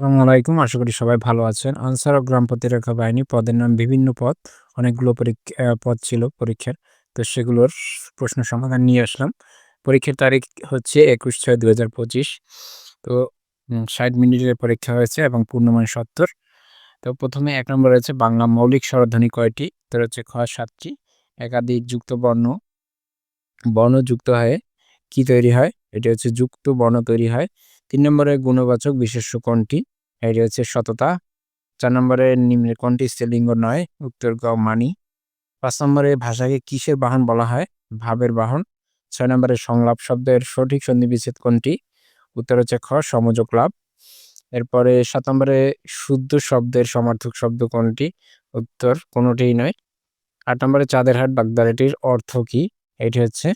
আসসালামু আলাইকুম। আশা করি সবাই ভালো আছেন। আনসার ও গ্রাম প্রতিরক্ষা বাহিনী পদের নাম বিভিন্ন পদ। অনেকগুলো পরীক্ষা পদ ছিল পরীক্ষার। তো সেগুলোর প্রশ্ন সমাধান নিয়ে আসলাম। পরীক্ষার তারিখ হচ্ছে ২১/৬/২০২৫। তো, উম ৬০ মিনিটের পরীক্ষা হয়েছে এবং পূর্ণমান ৭০। তো প্রথমে এক নম্বর রয়েছে বাংলা মৌলিক স্বরধ্বনি কয়টি? উত্তর হচ্ছে খ সাতটি একাধিক যুক্ত বর্ণ বর্ণ যুক্ত হয়ে কি তৈরি হয়? এটি হচ্ছে যুক্ত বর্ণ তৈরি হয়। ৩ নম্বরে গুণবাচক বিশেষ্য কোনটি? এটি হচ্ছে সততা। চার নম্বরে নিম্নের কোনটি স্ত্রীলিঙ্গ নয়? উত্তর গ, মানি। পাঁচ নম্বরে ভাষাকে কিসের বাহন বলা হয়? ভাবের বাহন। ছয় নম্বরে সংলাপ শব্দের সঠিক সন্ধিবিচ্ছেদ কোনটি? উত্তর হচ্ছে খ, সমযোগ লাভ। এরপরে সাত নম্বরে শুদ্ধ শব্দের সমার্থক শব্দ কোনটি? উত্তর কোনটিই নয়। আট নম্বরে চাঁদের হাট, বাগদারাটির অর্থ কি? এটি হচ্ছে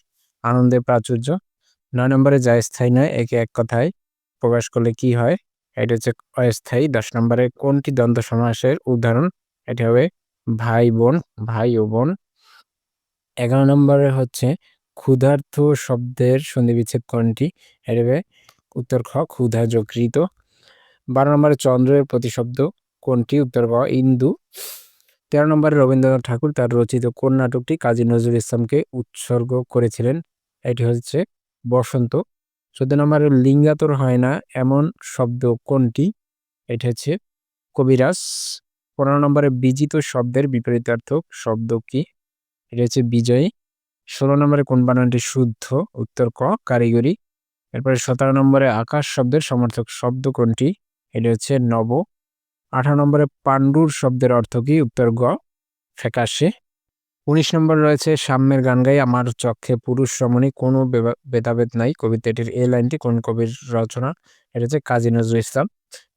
আনন্দের প্রাচুর্য। নয় নম্বরে যা স্থায়ী নয়, একে এক কথায় প্রকাশ করলে কি হয়? এটা হচ্ছে অস্থায়ী। ১০ নম্বরে কোনটি দ্বন্দ্ব সমাসের উদাহরণ? এটি হবে ভাই বোন, ভাই ও বোন। ১১ নম্বরে হচ্ছে ক্ষুধার্থ শব্দের সন্ধিবিচ্ছেদ কোনটি? এটা হবে উত্তর খ ক্ষুধা যকৃত। ১২ নম্বরে চন্দ্রের প্রতিশব্দ কোনটি? উত্তর গ ইন্দু। ১৩ নম্বরে রবীন্দ্রনাথ ঠাকুর তার রচিত কোন নাটকটি কাজী নজরুল ইসলামকে উৎসর্গ করেছিলেন? এটি হচ্ছে বসন্ত। ১৪ নম্বরে লিঙ্গাতর হয় না, এমন শব্দ কোনটি? এটা হচ্ছে কবিরাজ। ১৫ নম্বরে বিজিত শব্দের বিপরীতার্থক শব্দ কি? এটা হচ্ছে বিজয়ী। ১৬ নম্বরে কোন বানানটি শুদ্ধ? উত্তর ক, কারিগরি। এরপরে ১৭ নম্বরে আকাশ শব্দের সমর্থক শব্দ কোনটি? এটা হচ্ছে নব। ১৮ নম্বরে পাণ্ডুর শব্দের অর্থ কি? উত্তর গ, ফ্যাকাশে। ১৯ নম্বর রয়েছে, সাম্যের গান গাই, আমার চক্ষে পুরুষ রমণী, কোনো ভেদাভেদ নাই কবিতাটির এই লাইনটি কোন কবির রচনা? এটা হচ্ছে কাজী নজরুল ইসলাম।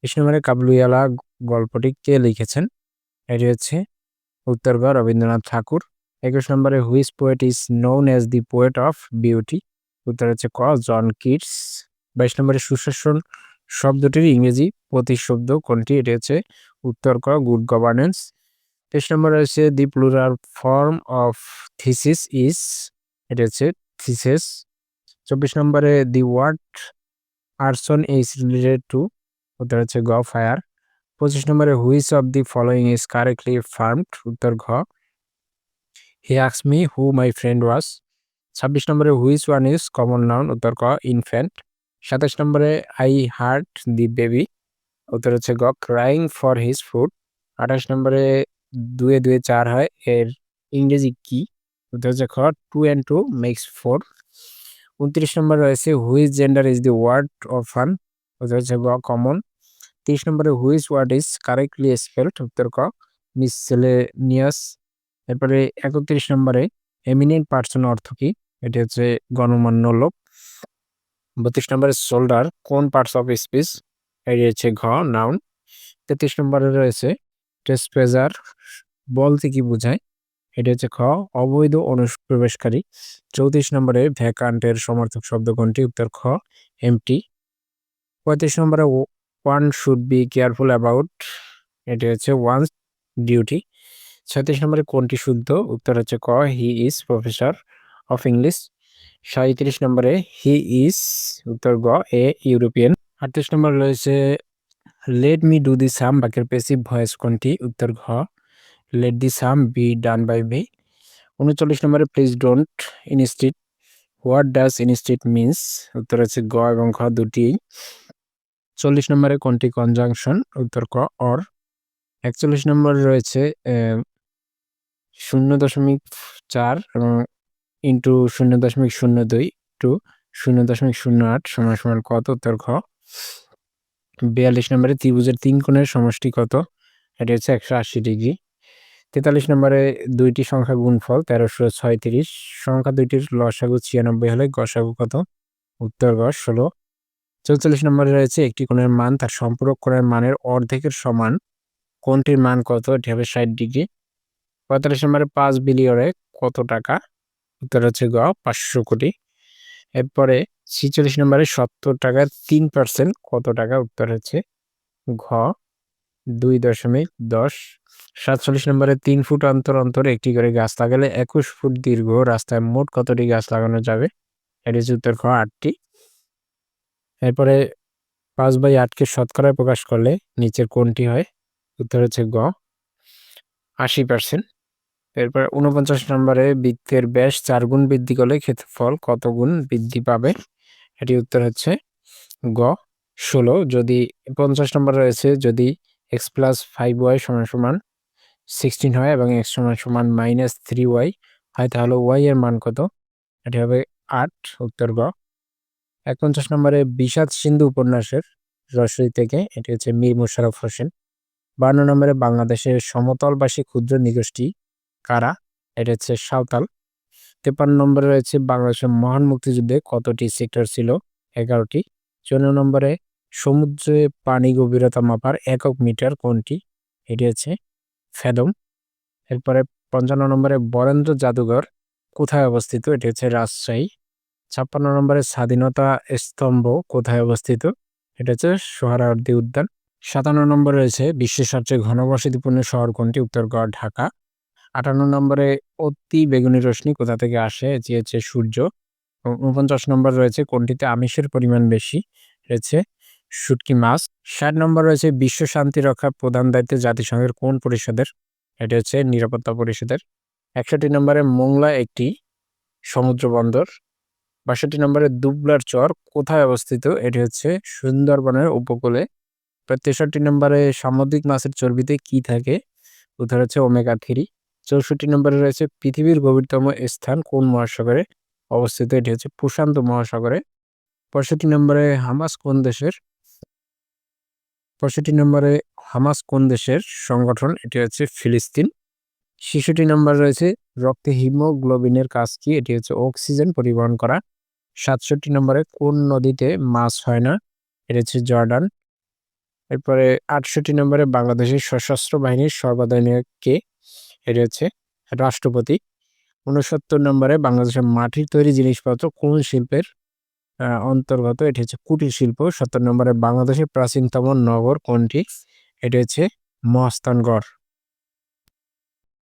২০ নম্বরে কাবুলিওয়ালা গল্পটি কে লিখেছেন? এটি হচ্ছে উত্তর গ রবীন্দ্রনাথ ঠাকুর। ২১ নম্বরে which poet is known as the poet of beauty? উত্তর হচ্ছে ক, জন কিটস। ২২ নম্বরে, সুশাসন শব্দটির ইংরেজি প্রতিশব্দ কোনটি? এটি হচ্ছে উত্তর ক, গুড গভর্নেন্স। তেইশ নম্বরে রয়েছে, the plural form of thesis is এটা হচ্ছে থিসেস। চব্বিশ নম্বরে, the word arson is related to উত্তর হচ্ছে গ, ফায়ার। পঁচিশ নম্বরে, which of the following is correctly formed উত্তর ঘ হি আক্স me, who, my friend was. ছাব্বিশ নম্বরে, which one is common noun উত্তর ক, ইনফ্যান্ট। সাতাশ নম্বরে, আই হার্ট দি বেবি উত্তর হচ্ছে গ, ক্রাইং ফর হিজ ফুড। আঠাশ নম্বরে দুয়ে দুয়ে চার হয় এর ইংরেজি কি? হচ্ছে খ, two and two makes four. উনত্রিশ নম্বর রয়েছে which gender is the word of fun উত্তর হচ্ছে গ কমন। তিরিশ নম্বরে which word is correctly spelled উত্তর ক মিসলেনিয়াস। এরপরে একত্রিশ নম্বরে এমিনেন্ট পার্সন অর্থ কি? এটি হচ্ছে গণমান্য লোক। বত্রিশ নম্বরে শোল্ডার কোন পার্টস অফ স্পিচ? এটি হচ্ছে ঘ নাউন। তেত্রিশ নম্বরে রয়েছে ট্রেসপেজার বলতে কি বোঝায়? এটি হচ্ছে খ, অবৈধ অনুপ্রবেশকারী। চৌত্রিশ নম্বরে ভ্যাকান্টের সমর্থক শব্দ কোনটি? উত্তর খ এমটি। পঁয়ত্রিশ নম্বরে one should be careful about এটি হচ্ছে ওয়ান ডিউটি। ছত্রিশ নম্বরে কোনটি শুদ্ধ? উত্তর হচ্ছে ক he is professor of English. সাঁত্রিশ নম্বরে হি ইজ উত্তর গ এ ইউরোপিয়ান। আটত্রিশ নম্বর রয়েছে let me do the sum বাক্যের পেসিভ ভয়েস কোনটি? উত্তর ঘ let the sum be done by me. উনচল্লিশ নম্বরে please don't insist what does insist means উত্তর হচ্ছে গ এবং খ দুটি। চল্লিশ নম্বরে, কোনটি কনজাংশন? উত্তর ক অর। একচল্লিশ নম্বরে রয়েছে শূন্য দশমিক চার এবং ইন্টু শূন্য দশমিক শূন্য দুই টু শূন্য দশমিক শূন্য আট সমান সমান কত উত্তর খ বিয়াল্লিশ নম্বরে ত্রিভুজের তিন কোণের সমষ্টি কত? এটি হচ্ছে একশো আশি ডিগ্রি। তেতাল্লিশ নম্বরে দুইটি সংখ্যা গুণফল তেরোশো ছয়ত্রিশ। সংখ্যা দুইটির লসাগু ছিয়ানব্বই হলে গসাগু কত? উত্তর গ ষোলো। চৌচল্লিশ নম্বরে রয়েছে একটি কোণের মান, তার সম্পূরক কোণের মানের অর্ধেকের সমান। কোনটির মান কত? এটি হবে ষাট ডিগ্রি। পঁয়তাল্লিশ নম্বরে পাঁচ বিলিয়নে কত টাকা? উত্তর হচ্ছে গ, পাঁচশো কোটি। এরপরে ছিচল্লিশ নম্বরে সত্তর টাকার তিন পার্সেন্ট কত টাকা? উত্তর হচ্ছে ঘ, দুই দশমিক দশ। সাতচল্লিশ নম্বরে তিন ফুট অন্তর অন্তর একটি করে গাছ লাগালে একুশ ফুট দীর্ঘ রাস্তায় মোট কতটি গাছ লাগানো যাবে? এটি হচ্ছে উত্তর খ আটটি। এরপরে পাঁচ বাই আটকে শতকরায় প্রকাশ করলে নিচের কোনটি হয়? উত্তর হচ্ছে গ আশি পার্সেন্ট এরপর উনপঞ্চাশ নম্বরে বৃত্তের ব্যাস চার গুণ বৃদ্ধি করলে ক্ষেত্রফল কত গুণ বৃদ্ধি পাবে? এটি উত্তর হচ্ছে গ, ষোলো। যদি পঞ্চাশ নম্বর রয়েছে, যদি এক্স প্লাস ফাইভ ওয়াই সমান সমান সিক্সটিন হয় এবং এক্স সমান সমান মাইনাস থ্রি ওয়াই হয়, তাহলে ওয়াই এর মান কত? এটি হবে আট, উত্তর গ। একপঞ্চাশ নম্বরে বিষাদ সিন্ধু উপন্যাসের রসই থেকে, এটি হচ্ছে মীর মুশারফ হোসেন। বান্ন নম্বরে বাংলাদেশের সমতলবাসী ক্ষুদ্র নিগোষ্ঠী কারা? এটা হচ্ছে সাঁওতাল। তেপান্ন নম্বরে রয়েছে বাংলাদেশের মহান মুক্তিযুদ্ধে কতটি সেক্টর ছিল? এগারোটি। চৌন্ন নম্বরে সমুদ্রে পানি গভীরতা মাপার একক মিটার কোনটি? এটি হচ্ছে ফেদম। এরপরে পঞ্চান্ন নম্বরে বরেন্দ্র জাদুঘর কোথায় অবস্থিত? এটি হচ্ছে রাজশাহী। ছাপ্পান্ন নম্বরে স্বাধীনতা স্তম্ভ কোথায় অবস্থিত? এটা হচ্ছে সোহরাওয়ার্দী উদ্যান। সাতান্ন নম্বরে রয়েছে বিশ্বের সবচেয়ে ঘনবসতিপূর্ণ শহর কোনটি? উত্তরগড় ঢাকা। আটান্ন নম্বরে অতি বেগুনি রশ্মি কোথা থেকে আসে? এটি হচ্ছে সূর্য। উনপঞ্চাশ নম্বর রয়েছে কোনটিতে আমিষের পরিমাণ বেশি? রয়েছে শুটকি মাছ। ষাট নম্বর রয়েছে বিশ্ব শান্তি রক্ষা প্রধান দায়িত্বে জাতিসংঘের কোন পরিষদের? এটি হচ্ছে নিরাপত্তা পরিষদের। একষট্টি নম্বরে মোংলা একটি সমুদ্র বন্দর। বাষট্টি নম্বরে দুবলার চর কোথায় অবস্থিত? এটি হচ্ছে সুন্দরবনের উপকূলে। তেষট্টি নম্বরে সামুদ্রিক মাছের চর্বিতে কি থাকে? উত্তর হচ্ছে ওমেগা থ্রি। চৌষট্টি নম্বরে রয়েছে পৃথিবীর গভীরতম স্থান কোন মহাসাগরে অবস্থিত? এটি হচ্ছে প্রশান্ত মহাসাগরে। পঁয়ষট্টি নম্বরে হামাস কোন দেশের? পঁয়ষট্টি নম্বরে হামাস কোন দেশের সংগঠন? এটি হচ্ছে ফিলিস্তিন। ছেষট্টি নম্বর রয়েছে রক্তে হিমোগ্লোবিনের কাজ কি? এটি হচ্ছে অক্সিজেন পরিবহন করা। সাতষট্টি নম্বরে কোন নদীতে মাছ হয় না? এটি হচ্ছে জর্ডান। এরপরে আটষট্টি নম্বরে বাংলাদেশের সশস্ত্র বাহিনীর সর্বাধিনায়ক কে? এটি হচ্ছে রাষ্ট্রপতি। উনসত্তর নম্বরে বাংলাদেশের মাটির তৈরি জিনিসপত্র কোন শিল্পের অন্তর্গত? এটি হচ্ছে কুটির শিল্প। সত্তর নম্বরে বাংলাদেশের প্রাচীনতম নগর কোনটি? এটি হচ্ছে মহাস্থানগড়